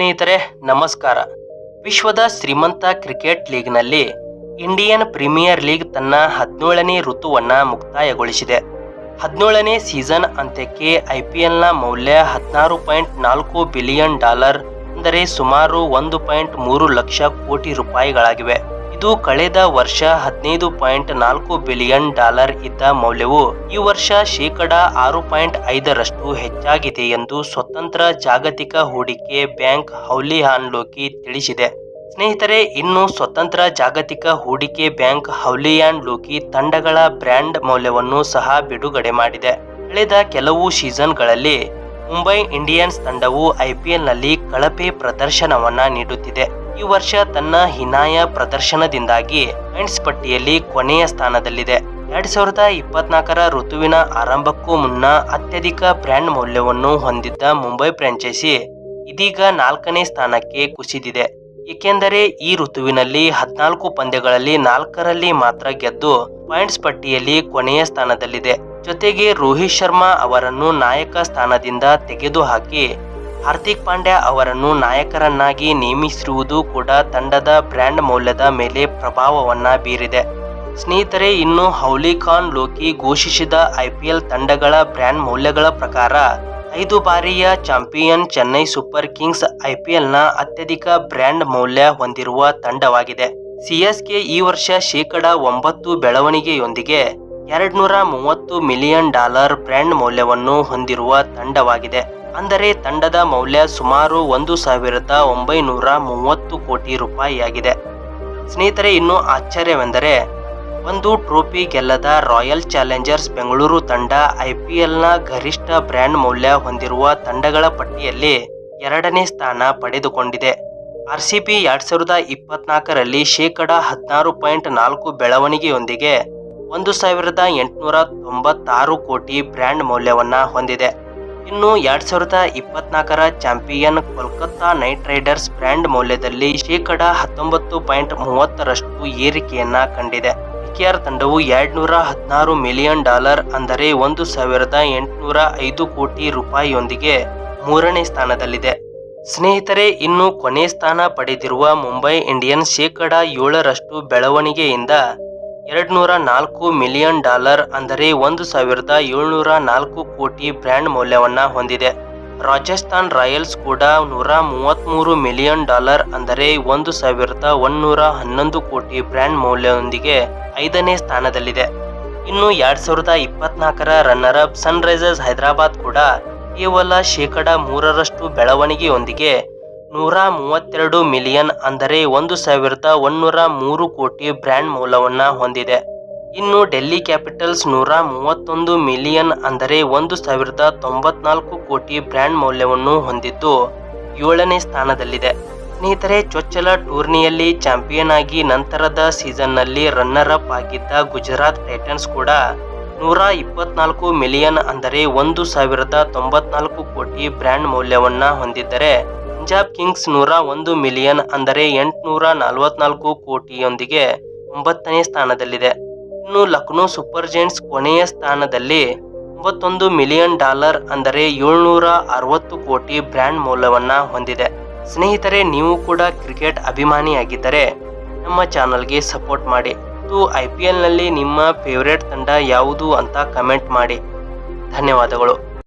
ಸ್ನೇಹಿತರೆ, ನಮಸ್ಕಾರ. ವಿಶ್ವದ ಶ್ರೀಮಂತ ಕ್ರಿಕೆಟ್ ಲೀಗ್ನಲ್ಲಿ ಇಂಡಿಯನ್ ಪ್ರೀಮಿಯರ್ ಲೀಗ್ ತನ್ನ ಹದಿನೇಳನೇ ಋತುವನ್ನು ಮುಕ್ತಾಯಗೊಳಿಸಿದೆ. ಹದಿನೇಳನೇ ಸೀಸನ್ ಅಂತ್ಯಕ್ಕೆ ಐಪಿಎಲ್ನ ಮೌಲ್ಯ ಹದಿನಾರು ಪಾಯಿಂಟ್ ನಾಲ್ಕು ಬಿಲಿಯನ್ ಡಾಲರ್, ಅಂದರೆ ಸುಮಾರು ಒಂದು ಪಾಯಿಂಟ್ ಮೂರು ಲಕ್ಷ ಕೋಟಿ ರೂಪಾಯಿಗಳಾಗಿವೆ. ಇದು ಕಳೆದ ವರ್ಷ ಹದಿನೈದು ಪಾಯಿಂಟ್ ನಾಲ್ಕು ಬಿಲಿಯನ್ ಡಾಲರ್ ಇದ್ದ ಮೌಲ್ಯವು ಈ ವರ್ಷ ಶೇಕಡ ಆರು ಪಾಯಿಂಟ್ ಐದರಷ್ಟು ಹೆಚ್ಚಾಗಿದೆ ಎಂದು ಸ್ವತಂತ್ರ ಜಾಗತಿಕ ಹೂಡಿಕೆ ಬ್ಯಾಂಕ್ ಹೌಲಿ ಲೋಕಿ ತಿಳಿಸಿದೆ. ಸ್ನೇಹಿತರೆ, ಇನ್ನು ಸ್ವತಂತ್ರ ಜಾಗತಿಕ ಹೂಡಿಕೆ ಬ್ಯಾಂಕ್ ಹೌಲಿಯಾನ್ ಲೋಕಿ ತಂಡಗಳ ಬ್ರ್ಯಾಂಡ್ ಮೌಲ್ಯವನ್ನು ಸಹ ಬಿಡುಗಡೆ ಮಾಡಿದೆ. ಕಳೆದ ಕೆಲವು ಸೀಸನ್ಗಳಲ್ಲಿ ಮುಂಬೈ ಇಂಡಿಯನ್ಸ್ ತಂಡವು ಐಪಿಎಲ್ನಲ್ಲಿ ಕಳಪೆ ಪ್ರದರ್ಶನವನ್ನ ನೀಡುತ್ತಿದೆ. ಈ ವರ್ಷ ತನ್ನ ಹಿನಾಯ ಪ್ರದರ್ಶನದಿಂದಾಗಿ ಪಾಯಿಂಟ್ಸ್ ಪಟ್ಟಿಯಲ್ಲಿ ಕೊನೆಯ ಸ್ಥಾನದಲ್ಲಿದೆ. ಎರಡ್ ಸಾವಿರದ ಇಪ್ಪತ್ನಾಲ್ಕರ ಋತುವಿನ ಆರಂಭಕ್ಕೂ ಮುನ್ನ ಅತ್ಯಧಿಕ ಬ್ರ್ಯಾಂಡ್ ಮೌಲ್ಯವನ್ನು ಹೊಂದಿದ್ದ ಮುಂಬೈ ಫ್ರಾಂಚೈಸಿ ಇದೀಗ ನಾಲ್ಕನೇ ಸ್ಥಾನಕ್ಕೆ ಕುಸಿದಿದೆ. ಏಕೆಂದರೆ ಈ ಋತುವಿನಲ್ಲಿ ಹದಿನಾಲ್ಕು ಪಂದ್ಯಗಳಲ್ಲಿ ನಾಲ್ಕರಲ್ಲಿ ಮಾತ್ರ ಗೆದ್ದು ಪಾಯಿಂಟ್ಸ್ ಪಟ್ಟಿಯಲ್ಲಿ ಕೊನೆಯ ಸ್ಥಾನದಲ್ಲಿದೆ. ಜೊತೆಗೆ ರೋಹಿತ್ ಶರ್ಮಾ ಅವರನ್ನು ನಾಯಕ ಸ್ಥಾನದಿಂದ ತೆಗೆದುಹಾಕಿ ಹಾರ್ದಿಕ್ ಪಾಂಡ್ಯ ಅವರನ್ನು ನಾಯಕರನ್ನಾಗಿ ನೇಮಿಸಿರುವುದು ಕೂಡ ತಂಡದ ಬ್ರ್ಯಾಂಡ್ ಮೌಲ್ಯದ ಮೇಲೆ ಪ್ರಭಾವವನ್ನ ಬೀರಿದೆ. ಸ್ನೇಹಿತರೆ, ಇನ್ನು ಹೌಲಿ ಖಾನ್ ಲೋಕಿ ಘೋಷಿಸಿದ ಐಪಿಎಲ್ ತಂಡಗಳ ಬ್ರ್ಯಾಂಡ್ ಮೌಲ್ಯಗಳ ಪ್ರಕಾರ ಐದು ಬಾರಿಯ ಚಾಂಪಿಯನ್ ಚೆನ್ನೈ ಸೂಪರ್ ಕಿಂಗ್ಸ್ ಐಪಿಎಲ್ನ ಅತ್ಯಧಿಕ ಬ್ರ್ಯಾಂಡ್ ಮೌಲ್ಯ ಹೊಂದಿರುವ ತಂಡವಾಗಿದೆ. ಸಿಎಸ್ಕೆ ಈ ವರ್ಷ ಶೇಕಡ ಒಂಬತ್ತು ಬೆಳವಣಿಗೆಯೊಂದಿಗೆ ಎರಡ್ನೂರ ಮೂವತ್ತು ಮಿಲಿಯನ್ ಡಾಲರ್ ಬ್ರ್ಯಾಂಡ್ ಮೌಲ್ಯವನ್ನು ಹೊಂದಿರುವ ತಂಡವಾಗಿದೆ. ಅಂದರೆ ತಂಡದ ಮೌಲ್ಯ ಸುಮಾರು ಒಂದು ಸಾವಿರದ ಒಂಬೈನೂರ ಮೂವತ್ತು ಕೋಟಿ ರೂಪಾಯಿಯಾಗಿದೆ. ಸ್ನೇಹಿತರೆ, ಇನ್ನು ಆಶ್ಚರ್ಯವೆಂದರೆ, ಒಂದು ಟ್ರೋಫಿ ಗೆಲ್ಲದ ರಾಯಲ್ ಚಾಲೆಂಜರ್ಸ್ ಬೆಂಗಳೂರು ತಂಡ ಐ ಪಿ ಎಲ್ನ ಗರಿಷ್ಠ ಬ್ರ್ಯಾಂಡ್ ಮೌಲ್ಯ ಹೊಂದಿರುವ ತಂಡಗಳ ಪಟ್ಟಿಯಲ್ಲಿ ಎರಡನೇ ಸ್ಥಾನ ಪಡೆದುಕೊಂಡಿದೆ. ಆರ್ ಸಿ ಪಿ ಎರಡು ಸಾವಿರದ ಇಪ್ಪತ್ನಾಲ್ಕರಲ್ಲಿ ಶೇಕಡ ಹದಿನಾರು ಪಾಯಿಂಟ್ ನಾಲ್ಕು ಬೆಳವಣಿಗೆಯೊಂದಿಗೆ ಒಂದು ಸಾವಿರದ ಎಂಟುನೂರ ತೊಂಬತ್ತಾರು ಕೋಟಿ ಬ್ರ್ಯಾಂಡ್ ಮೌಲ್ಯವನ್ನು ಹೊಂದಿದೆ. ಇನ್ನು ಎರಡು ಸಾವಿರದ ಇಪ್ಪತ್ನಾಲ್ಕರ champion Kolkata Knight Riders brand ಮೌಲ್ಯದಲ್ಲಿ ಶೇಕಡ ಹತ್ತೊಂಬತ್ತು ಪಾಯಿಂಟ್ ಮೂವತ್ತರಷ್ಟು ಏರಿಕೆಯನ್ನು ಕಂಡಿದೆ. ಕೆಆರ್ ತಂಡವು ಎರಡ್ನೂರ ಹದಿನಾರು ಮಿಲಿಯನ್ ಡಾಲರ್ ಅಂದರೆ ಒಂದು ಸಾವಿರದ ಎಂಟುನೂರ ಐದು ಕೋಟಿ ರೂಪಾಯಿಯೊಂದಿಗೆ ಮೂರನೇ ಸ್ಥಾನದಲ್ಲಿದೆ. ಸ್ನೇಹಿತರೆ, ಇನ್ನು ಕೊನೆ ಸ್ಥಾನ ಪಡೆದಿರುವ ಮುಂಬೈ ಇಂಡಿಯನ್ಸ್ ಶೇಕಡ ಏಳರಷ್ಟು ಬೆಳವಣಿಗೆಯಿಂದ ಎರಡ್ನೂರ ನಾಲ್ಕು ಮಿಲಿಯನ್ ಡಾಲರ್ ಅಂದರೆ ಒಂದು ಸಾವಿರದ ಏಳ್ನೂರ ನಾಲ್ಕು ಕೋಟಿ ಬ್ರ್ಯಾಂಡ್ ಮೌಲ್ಯವನ್ನ ಹೊಂದಿದೆ. ರಾಜಸ್ಥಾನ್ ರಾಯಲ್ಸ್ ಕೂಡ ನೂರ ಮೂವತ್ತ್ಮೂರು ಮಿಲಿಯನ್ ಡಾಲರ್ ಅಂದರೆ ಒಂದು ಸಾವಿರದ ಒಂದೂರ ಹನ್ನೊಂದು ಕೋಟಿ ಬ್ರ್ಯಾಂಡ್ ಮೌಲ್ಯದೊಂದಿಗೆ ಐದನೇ ಸ್ಥಾನದಲ್ಲಿದೆ. ಇನ್ನು ಎರಡ್ ಸಾವಿರದ ಇಪ್ಪತ್ನಾಲ್ಕರ ರನ್ನರ್ ಅಪ್ ಸನ್ರೈಸರ್ಸ್ ಹೈದರಾಬಾದ್ ಕೂಡ ಕೇವಲ ಶೇಕಡ ಮೂರರಷ್ಟು ಬೆಳವಣಿಗೆಯೊಂದಿಗೆ ನೂರ ಮೂವತ್ತೆರಡು ಮಿಲಿಯನ್ ಅಂದರೆ ಒಂದು ಸಾವಿರದ ಒಂದೂರ ಮೂರು ಕೋಟಿ ಬ್ರ್ಯಾಂಡ್ ಮೌಲ್ಯವನ್ನ ಹೊಂದಿದೆ. ಇನ್ನು ಡೆಲ್ಲಿ ಕ್ಯಾಪಿಟಲ್ಸ್ ನೂರ ಮೂವತ್ತೊಂದು ಮಿಲಿಯನ್ ಅಂದರೆ ಒಂದು ಸಾವಿರದ ತೊಂಬತ್ನಾಲ್ಕು ಕೋಟಿ ಬ್ರ್ಯಾಂಡ್ ಮೌಲ್ಯವನ್ನು ಹೊಂದಿದ್ದು ಏಳನೇ ಸ್ಥಾನದಲ್ಲಿದೆ. ಸ್ನೇಹಿತರೆ, ಚೊಚ್ಚಲ ಟೂರ್ನಿಯಲ್ಲಿ ಚಾಂಪಿಯನ್ ಆಗಿ ನಂತರದ ಸೀಸನ್ನಲ್ಲಿ ರನ್ನರ್ ಅಪ್ ಆಗಿದ್ದ ಗುಜರಾತ್ ಟೈಟನ್ಸ್ ಕೂಡ ನೂರ ಇಪ್ಪತ್ನಾಲ್ಕು ಮಿಲಿಯನ್ ಅಂದರೆ ಒಂದು ಸಾವಿರದ ತೊಂಬತ್ನಾಲ್ಕು ಕೋಟಿ ಬ್ರ್ಯಾಂಡ್ ಮೌಲ್ಯವನ್ನ ಹೊಂದಿದ್ದರೆ ಪಂಜಾಬ್ ಕಿಂಗ್ಸ್ ನೂರ ಒಂದು ಮಿಲಿಯನ್ ಅಂದರೆ ಎಂಟುನೂರ ನಲವತ್ನಾಲ್ಕು ಕೋಟಿಯೊಂದಿಗೆ ಒಂಬತ್ತನೇ ಸ್ಥಾನದಲ್ಲಿದೆ. ಇನ್ನು ಲಕ್ನೋ ಸೂಪರ್ ಜೈಂಟ್ಸ್ ಕೊನೆಯ ಸ್ಥಾನದಲ್ಲಿ ಒಂಬತ್ತೊಂದು ಮಿಲಿಯನ್ ಡಾಲರ್ ಅಂದರೆ ಏಳ್ನೂರ ಅರವತ್ತು ಕೋಟಿ ಬ್ರ್ಯಾಂಡ್ ಮೌಲ್ಯವನ್ನು ಹೊಂದಿದೆ. ಸ್ನೇಹಿತರೆ, ನೀವು ಕೂಡ ಕ್ರಿಕೆಟ್ ಅಭಿಮಾನಿಯಾಗಿದ್ದರೆ ನಮ್ಮ ಚಾನಲ್ಗೆ ಸಪೋರ್ಟ್ ಮಾಡಿ. ಮತ್ತು ಐ ಪಿ ಎಲ್ನಲ್ಲಿ ನಿಮ್ಮ ಫೇವ್ರೇಟ್ ತಂಡ ಯಾವುದು ಅಂತ ಕಮೆಂಟ್ ಮಾಡಿ. ಧನ್ಯವಾದಗಳು.